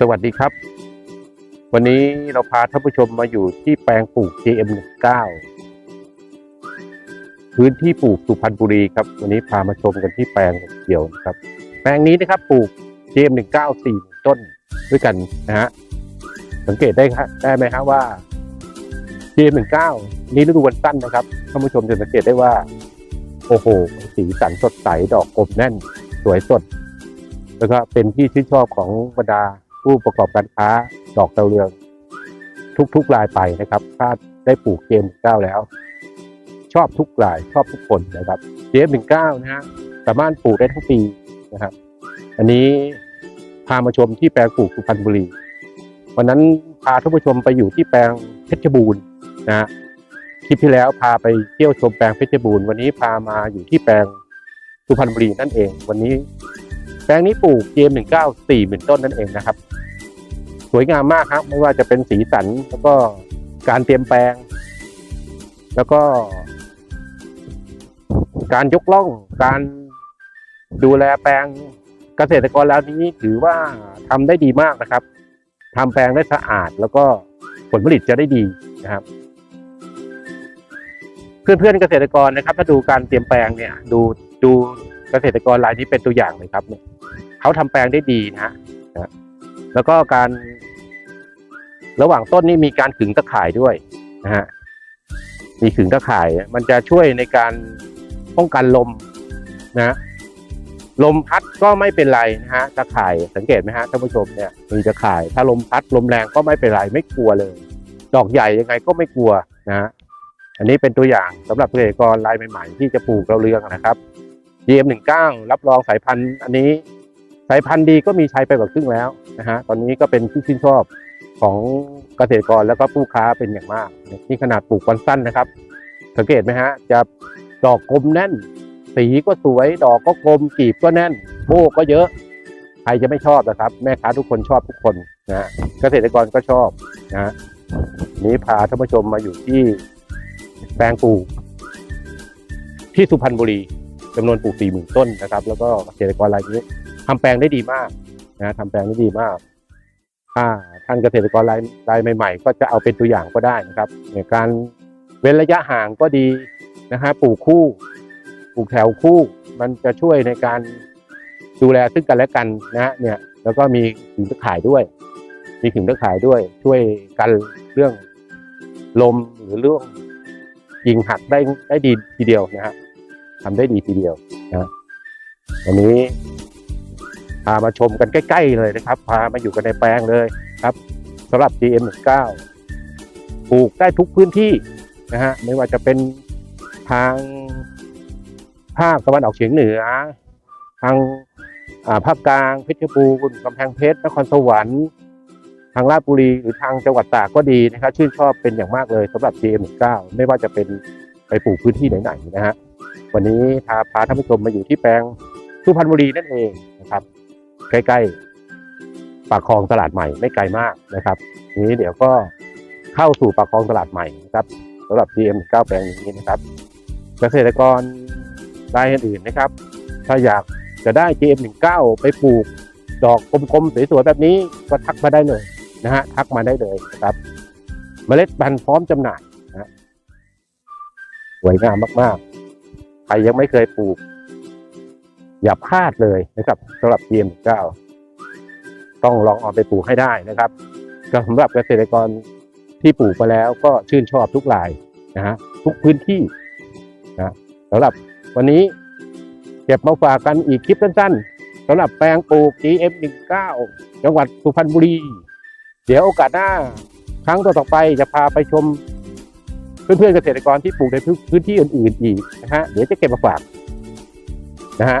สวัสดีครับ วันนี้เราพาท่านผู้ชมมาอยู่ที่แปลงปลูก JM19 พื้นที่ปลูกสุพรรณบุรีครับ วันนี้พามาชมกันที่แปลงเกี่ยวนะครับ แปลงนี้นะครับปลูก JM19 สี่ต้นด้วยกันนะฮะสังเกตได้ครับได้ไหมครับว่า JM19 นี้ฤดูวันสั้นนะครับท่านผู้ชมจะสังเกตได้ว่า โอ้โห สีสันสดใสดอกกลมแน่น สวยสดแล้วก็เป็นที่ชื่นชอบของบรรดา ผู้ประกอบการค้าดอกดาวเรือง ทุกๆรายไปนะครับถ้าได้ปลูกเจมเก้าแล้ว ชอบทุกรายชอบทุกคนนะครับเจมหนึ่งเก้านะฮะสามารถปลูกได้ทั้งปีนะครับ อันนี้พามาชมที่แปลงปลูกสุพรรณบุรี วันนั้นพาท่านผู้ชมไปอยู่ที่แปลงเพชรบูรณ์นะคลิปที่แล้วพาไปเที่ยวชมแปลงเพชรบูรณ์วันนี้พามาอยู่ที่แปลงสุพรรณบุรีนั่นเอง วันนี้ แปลงนี้ปลูกเกมหนึ่งเก้าสี่หมื่นต้นนั่นเองนะครับ วยงามมากครับ ไม่ว่าจะเป็นสีสันแล้วก็การเตรียมแปลง แล้วก็ การยกล่องการดูแลแปลงเกษตรกรแล้วนี้ถือว่าทำได้ดีมากนะครับทำแปลงได้สะอาดแล้วก็ผลผลิตจะได้ดีนะครับ เพื่อนๆเกษตรกรนะครับ ถ้าดูการเตรียมแปลงเนี่ย ดูดูเกษตรกรรายนี้เป็นตัวอย่างเลยครับเนี่ยเขาทำแปลงได้ดีนะฮะแล้วก็การ ระหว่างต้นนี่มีการขึงตะข่ายด้วยนะฮะมีขึงตะข่าย มันจะช่วยในการป้องกันลมนะฮะลมพัดก็ไม่เป็นไรนะฮะตะข่ายสังเกตไหมฮะท่านผู้ชมเนี่ยมีตะข่าย ถ้าลมพัดลมแรงก็ไม่เป็นไรไม่กลัวเลย ดอกใหญ่ยังไงก็ไม่กลัวนะฮะอันนี้เป็นตัวอย่างสำหรับเกษตรกรรายใหม่ๆ ที่จะปลูกเราเรืองนะครับ GM19 รับรองสายพันธุ์อันนี้ สายพันธุ์ดีก็มีใช้ไปกว่าครึ่งแล้วนะฮะตอนนี้ก็เป็นที่ชื่นชอบ ของเกษตรกรแล้วก็ผู้ค้าเป็นอย่างมากนี่ขนาดปลูกวันสั้นนะครับ สังเกตไหมฮะ จะดอกกลมแน่น สีก็สวย ดอกก็กลมกีบก็แน่น โบก็เยอะ ใครจะไม่ชอบนะครับ แม่ค้าทุกคนชอบทุกคนนะเกษตรกรก็ชอบนะฮะนี้พาท่านผู้ชมมาอยู่ที่แปลงปลูกที่สุพรรณบุรีจำนวนปลูกสี่หมื่นต้นนะครับ แล้วก็เกษตรกรรายนี้ทำแปลงได้ดีมากนะทำแปลงได้ดีมาก ถ้าท่านเกษตรกรรายรายใหม่ ๆ ก็จะเอาเป็นตัวอย่างก็ได้นะครับในการเว้นระยะห่างก็ดีนะฮะปลูกคู่ปลูกแถวคู่ มันจะช่วยในการดูแลซึ่งกันและกันนะฮะเนี่ยแล้วก็มีถึงตะข่ายด้วย มีถึงตะข่ายด้วย ช่วยกันเรื่องลมหรือเรื่องยิงหักได้ได้ดีทีเดียวนะฮะทำได้ดีทีเดียวนะวันนี้ พามาชมกันใกล้ ๆ เลยนะครับ พามาอยู่กันในแปลงเลยครับสำหรับ GM19 ปลูกได้ทุกพื้นที่นะฮะไม่ว่าจะเป็นทางภาคตะวันออกเฉียงเหนือ ทางาภาคกลางเพชรบูรณ์กำแพงเพชรนครสวรรค์ทางราชบุรีหรือทางจังหวัดตากก็ดีนะครับ ชื่นชอบเป็นอย่างมากเลยสำหรับ GM19 ไม่ว่าจะเป็นไปปลูกพื้นที่ไหนๆนะฮะวันนี้พาพาท่านผู้ชมมาอยู่ที่แปลงสุพรรณบุรีนั่นเองนะครับ ใกล้ ๆ ปากคลองตลาดใหม่ไม่ไกลมากนะครับ นี้เดี๋ยวก็เข้าสู่ปากคลองตลาดใหม่นะครับสำหรับ GM 9แปลงนี้นะครับ เกษตรกรรายอื่นๆนะครับ ถ้าอยากจะได้ GM 19ไปปลูกดอกกลมๆสวยๆแบบนี้ก็ทักมาได้เลยนะฮะทักมาได้เลยนะครับ เมล็ดพันธุ์พร้อมจำหน่ายนะสวยงามมากๆใครยังไม่เคยปลูก อย่าพลาดเลยนะครับสำหรับ GM9 ต้องลองเอาไปปลูกให้ได้นะครับก็สำหรับเกษตรกรที่ปลูกไปแล้วก็ชื่นชอบทุกรายนะฮะทุกพื้นที่นะสำหรับวันนี้เก็บมาฝากกันอีกคลิปสั้นๆสำหรับแปลงปลูก GM19 จังหวัดสุพรรณบุรี เดี๋ยวโอกาสหน้าครั้งต่อๆไปจะพาไปชมเพื่อนๆเกษตรกรที่ปลูกในพื้นที่อื่นๆอีกนะฮะเดี๋ยวจะเก็บมาฝากนะฮะ